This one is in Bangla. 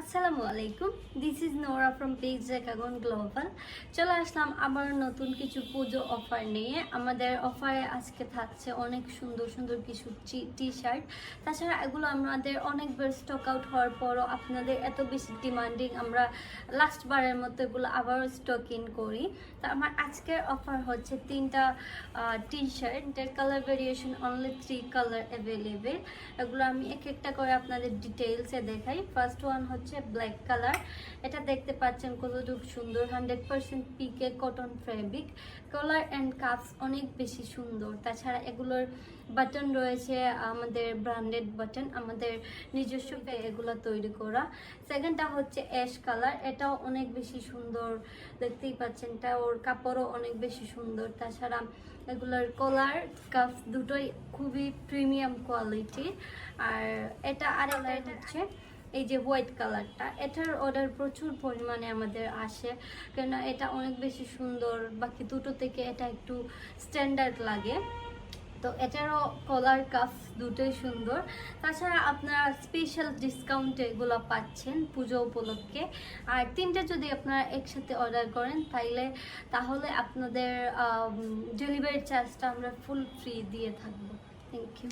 আসসালামু আলাইকুম। This is Nora from page জেকাগন global চলে আসলাম আবার নতুন কিছু পুজো অফার নিয়ে। আমাদের অফারে আজকে থাকছে অনেক সুন্দর সুন্দর কিছু টি শার্ট তাছাড়া এগুলো আমাদের অনেকবার স্টক আউট হওয়ার পরও আপনাদের এত বেশি ডিমান্ডিং আমরা লাস্ট বারের মতো এগুলো আবারও স্টক ইন করি। তা আমার আজকের অফার হচ্ছে তিনটা টি শার্ট এর colour variation only three colour available এগুলো আমি এক একটা করে আপনাদের ডিটেলসে দেখাই। ফার্স্ট ওয়ান হচ্ছে ব্ল্যাক কালার এটা দেখতে পাচ্ছেন কতটুকু সুন্দর hundred percent PK cotton fabric collar and cuffs অনেক বেশি সুন্দর। তাছাড়া এগুলোর বাটন রয়েছে আমাদের ব্র্যান্ডেড বাটন আমাদের নিজস্ব এগুলো তৈরি করা। সেকেন্ডটা হচ্ছে অ্যাশ কালার এটাও অনেক বেশি সুন্দর। দেখতেই পাচ্ছেন এটা ওর কাপড়ও অনেক বেশি সুন্দর। তাছাড়া এগুলোর কলার কাপ দুটোই খুবই প্রিমিয়াম কোয়ালিটি আর এটা আর এটা হচ্ছে এই যে হোয়াইট কালারটা, এটার অর্ডার প্রচুর পরিমাণে আমাদের আসে। কেননা এটা অনেক বেশি সুন্দর, বাকি দুটো থেকে এটা একটু স্ট্যান্ডার্ড লাগে। তো এটারও কলার কাফ দুটোই সুন্দর। তাছাড়া আপনারা স্পেশাল ডিসকাউন্টে এগুলো পাচ্ছেন পুজো উপলক্ষে। আর তিনটে যদি আপনারা একসাথে অর্ডার করেন, তাইলে, তাহলে আপনাদের ডেলিভারি চার্জটা আমরা ফুল ফ্রি দিয়ে থাকব। Thank you